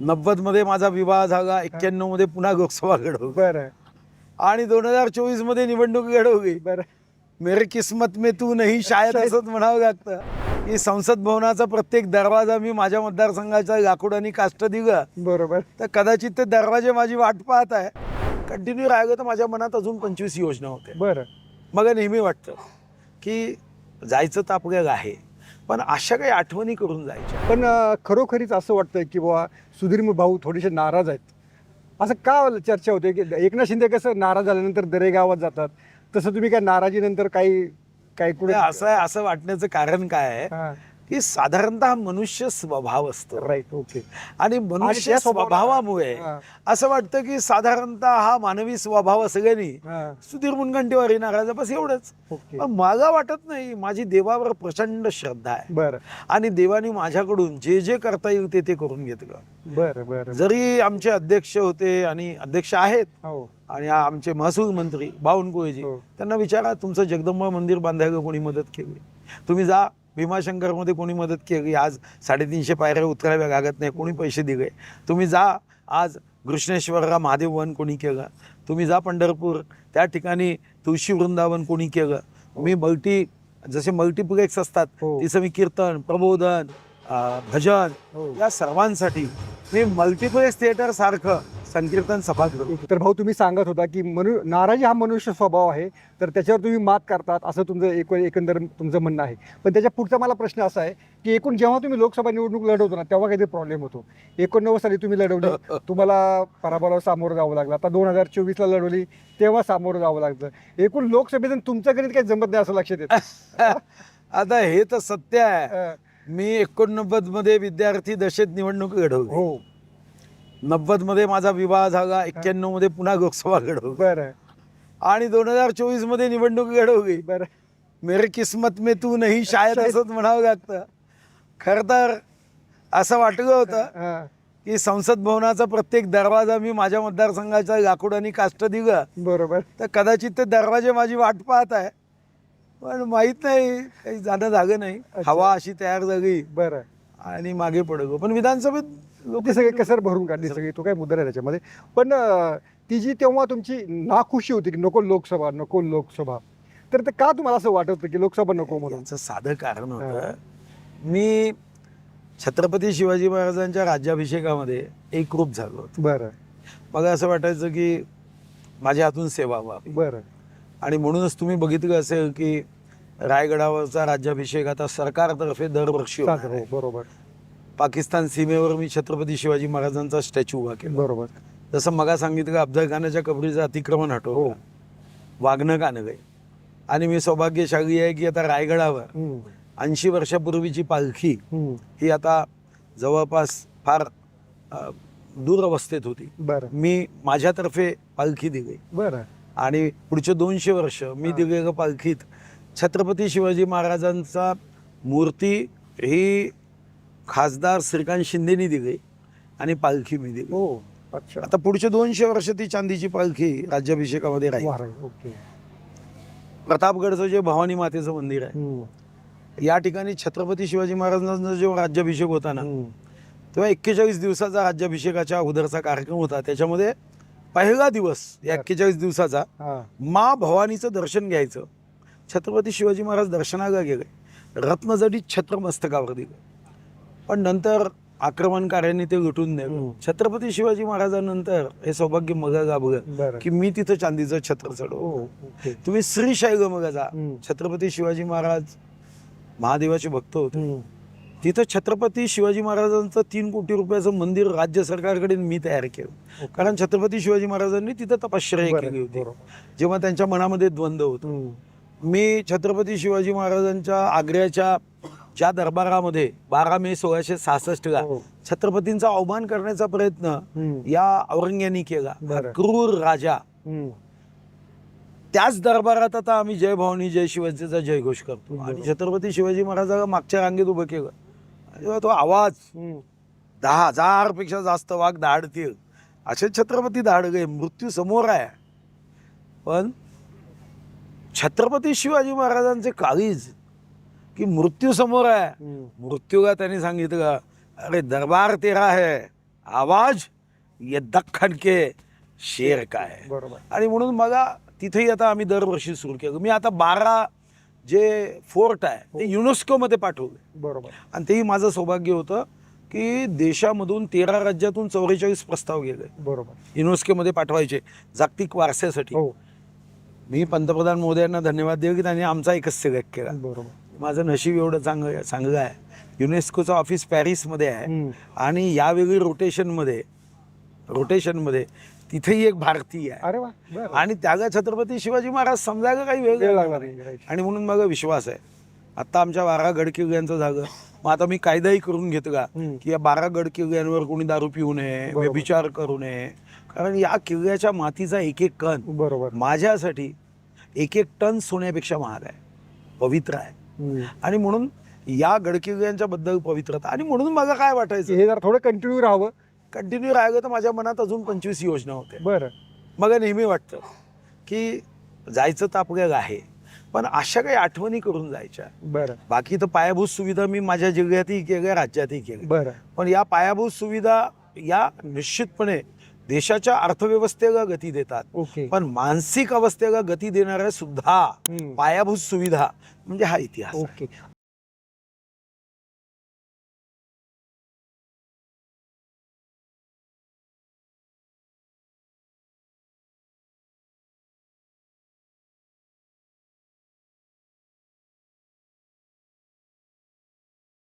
नव्वदमध्ये माझा विवाह झाला एक्क्याण्णवमध्ये पुन्हा लोकसभा घडवली. बरं. आणि दोन हजार चोवीसमध्ये निवडणूक घडवली. बरं. मेरे किस्मत में तू नाही शायद असंच म्हणावं लागतं. की संसद भवनाचा प्रत्येक दरवाजा मी माझ्या मतदारसंघाच्या आणि काष्ट दिलं. बरोबर. तर कदाचित ते दरवाजे माझी वाट पाहत आहे. कंटिन्यू राहिलं तर माझ्या मनात अजून पंचवीस योजना होते बरं. मला नेहमी वाटतं की जायचं तर आपल्याला आहे. पण अशा काही आठवणी करून जायच्या. पण खरोखरीच असं वाटतं की बाबा सुधीर भाऊ थोडेसे नाराज आहेत. असं का चर्चा होते की एकनाथ शिंदे कसं नाराज झाल्यानंतर दरे गावात जातात? तसं तुम्ही काय नाराजीनंतर काही काही कुठे असं आहे असं वाटण्याचं कारण काय आहे? की साधारणतः मनुष्य स्वभाव असतो. राईट ओके आणि मनुष्य स्वभावामुळे. असं वाटतं की साधारणतः हा मानवी स्वभाव सगळ्यांनी सुधीर मुनगंटीवारी नाराज आहे, बस एवढंच. पण मला वाटत नाही माझी देवावर प्रचंड श्रद्धा आहे. बरं. आणि देवानी माझ्याकडून जे जे करता येईल ते ते करून घेतलं. बरं बरं जरी आमचे अध्यक्ष होते आणि अध्यक्ष आहेत हो. आणि आमचे महसूल मंत्री बावनकुळेजी हो. त्यांना विचारा तुमचं जगदंबा मंदिर बांधायला कोणी मदत केली? तुम्ही जा भीमाशंकरमध्ये कोणी मदत केली आज साडेतीनशे पायऱ्या उतराव्या लागत नाही कोणी पैसे दिले तुम्ही जा आज घृष्णेश्वरला महादेव वन कोणी केलं तुम्ही जा पंढरपूर त्या ठिकाणी तुळशी वृंदावन कोणी केलं मी मल्टी जसे मल्टीप्लेक्स असतात हो. तिचं मी कीर्तन प्रबोधन भजन हो. या सर्वांसाठी मी मल्टिप्लेक्स थिएटर सारखं संकीर्तन सभागृह तर भाऊ तुम्ही सांगत होता की मनु नाराजी हा मनुष्य स्वभाव आहे तर त्याच्यावर तुम्ही मात करतात असं तुमचं एक एकंदर तुमचं म्हणणं आहे. पण त्याच्या पुढचा मला प्रश्न असा आहे की एकूण जेव्हा तुम्ही लोकसभा निवडणूक लढवतो ना तेव्हा काहीतरी प्रॉब्लेम होतो. एकोणनव्वद साली तुम्ही लढवली तुम्हाला पराभवाला सामोरं जावं लागलं. आता दोन हजार चोवीसला लढवली तेव्हा सामोरं जावं लागलं एकूण लोकसभेतून तुमचं गणित काही जमत नाही असं लक्षात येतं. आता हे तर सत्य आहे. मी एकोणनव्वदमध्ये विद्यार्थी दशेत निवडणूक घडवली हो. नव्वदमध्ये माझा विवाह झाला एक्क्याण्णवमध्ये पुन्हा लोकसभा घडवली. बरं. आणि दोन हजार चोवीसमध्ये निवडणूक घडवली. बरं. मेरे किस्मत में तू नाही शायद असंच म्हणावं लागतं. खर तर असं वाटलं होतं की संसद भवनाचा प्रत्येक दरवाजा मी माझ्या मतदारसंघाच्या लाकूड आणि काष्ट दिलं बरोबर. तर कदाचित ते दरवाजे माझी वाट पाहत आहे. पण माहीत नाही काही जाणं झालं नाही. हवा अशी तयार झाली. बरं. आणि मागे पडलो. पण विधानसभेत लोक सगळे कसर भरून काढली सगळी तो काय मुद्दा नाही त्याच्यामध्ये. पण ती जी तेव्हा तुमची नाखुशी होती की नको लोकसभा नको लोकसभा तर ते का तुम्हाला असं वाटत होतं की लोकसभा नको म्हणून? यांचं साधं कारण होतं मी छत्रपती शिवाजी महाराजांच्या राज्याभिषेकामध्ये एकरूप झालो होतो. बरं. मला असं वाटायचं की माझ्या हातून सेवा व्हावी. बरं. आणि म्हणूनच तुम्ही बघितलं असेल की रायगडावरचा राज्याभिषेक आता सरकारतर्फे दरवर्षी. हो, बरोबर. पाकिस्तान सीमेवर मी छत्रपती शिवाजी महाराजांचा स्टॅच्यू उभा केला. बरोबर. जसं मगा सांगितलं अफजल खानाच्या कबरीचं अतिक्रमण हो. हटवलं वागणं का नव्हे आणि मी सौभाग्यशाली आहे की आता रायगडावर ऐंशी वर्षापूर्वीची पालखी ही आता जवळपास फार दूर अवस्थेत होती. बरं. मी माझ्यातर्फे पालखी दिली. बरं. आणि पुढचे दोनशे वर्ष मी हा. दिलेल्या पालखीत छत्रपती शिवाजी महाराजांचा मूर्ती ही खासदार श्रीकांत शिंदेनी दिली आणि पालखी मी दिली. हो अच्छा. आता पुढचे दोनशे वर्ष ती चांदीची पालखी राज्याभिषेकामध्ये राहील. ओके. प्रतापगडचं जे भवानी मातेचं मंदिर आहे या ठिकाणी छत्रपती शिवाजी महाराजांचा जेव्हा राज्याभिषेक होता ना तेव्हा एक्केचाळीस दिवसाचा राज्याभिषेकाच्या अगोदरचा कार्यक्रम होता. त्याच्यामध्ये पहिला दिवस या एक्केचाळीस दिवसाचा मा भवानीचं दर्शन घ्यायचं. छत्रपती शिवाजी महाराज दर्शनाला गेले. रत्नजडी छत्रमस्तकावर दिलं. पण नंतर आक्रमणकार्यांनी ते लुटून नेलं. हम्म. छत्रपती शिवाजी महाराजांनंतर हे सौभाग्य मग बरं. की मी तिथं चांदीचं छत्र चढव हो ओके. तुम्ही श्रीशाही मग जा. छत्रपती शिवाजी महाराज महादेवाचे भक्त होते. तिथं छत्रपती शिवाजी महाराजांचं तीन कोटी रुपयाचं मंदिर राज्य सरकारकडे मी तयार केलं. कारण छत्रपती शिवाजी महाराजांनी तिथं तपश्चर्या केली होती. जेव्हा त्यांच्या मनामध्ये द्वंद्व होतं. मी छत्रपती शिवाजी महाराजांच्या आग्र्याच्या ज्या दरबारामध्ये बारा मे सोळाशे सहासष्टला हो, छत्रपतींचा अवमान करण्याचा प्रयत्न या औरंग्यानी केला. क्रूर राजा. त्याच दरबारात आता आम्ही जय भवानी जय शिवाजीचा जयघोष करतो. आणि. छत्रपती शिवाजी महाराजाला मागच्या रांगेत उभं केलं. तेव्हा तो आवाज दहा हजारपेक्षा जास्त वाघ दाडतील असे छत्रपती दाडगे मृत्यू समोर आहे. पण छत्रपती शिवाजी महाराजांचे काळीज की मृत्यू समोर आहे. हम्म, मृत्यूला त्यांनी सांगितलं अरे दरबार तेरा है आवाज ये दख्खन के शेर का है. बरोबर. आणि म्हणून बघा तिथेही आता आम्ही दरवर्षी सुरू केलं. मी आता बारा जे फोर्ट आहे ते युनेस्कोमध्ये पाठवले. बरोबर. आणि तेही माझं सौभाग्य होतं की देशामधून तेरा राज्यातून चौवेचाळीस प्रस्ताव गेले. बरोबर. युनेस्कोमध्ये पाठवायचे जागतिक वारशासाठी. हो. मी पंतप्रधान मोदयांना धन्यवाद देऊ की त्यांनी आमचा एकच सिलेक्ट केला. बरोबर. माझं नशीब एवढं चांगलं चांगलं आहे. युनेस्कोचं ऑफिस पॅरिसमध्ये आहे. आणि यावेळी रोटेशनमध्ये रोटेशनमध्ये तिथेही एक भारतीय आहे. अरे वा. आणि त्यागा छत्रपती शिवाजी महाराज समजायला काही वेळ लागला नाही. आणि म्हणून माझा विश्वास आहे. आता आमच्या बारा गडकिल्ल्यांचं झालं. मग आता मी कायदाही करून घेतो का? या बारा गडकिल्ल्यांवर कोणी दारू पिऊ नये. व्यभिचार करू नये. कारण या किल्ल्याच्या मातीचा एक एक कण बरोबर. माझ्यासाठी एक एक टन सोन्यापेक्षा महाग आहे. पवित्र आहे. आणि म्हणून या गडकिल्ल्यांच्या बद्दल पवित्रता. आणि म्हणून मला काय वाटायचं? हे जरा थोडं कंटिन्यू राहावं. कंटिन्यू राहिलं तर माझ्या मनात अजून पंचवीस योजना होत्या. बरं. मला नेहमी वाटतं की जायचं तर आपल्याला आहे पण अशा काही आठवणी करून जायच्या. बरं. बाकी तर पायाभूत सुविधा मी माझ्या जिल्ह्यातही केल्या राज्यातही केल्या. बरं. पण या पायाभूत सुविधा या निश्चितपणे देशाच्या अर्थव्यवस्थेला गती देतात पण मानसिक अवस्थेला गती देणाऱ्या सुद्धा. पायाभूत सुविधा म्हणजे हा इतिहास. ओके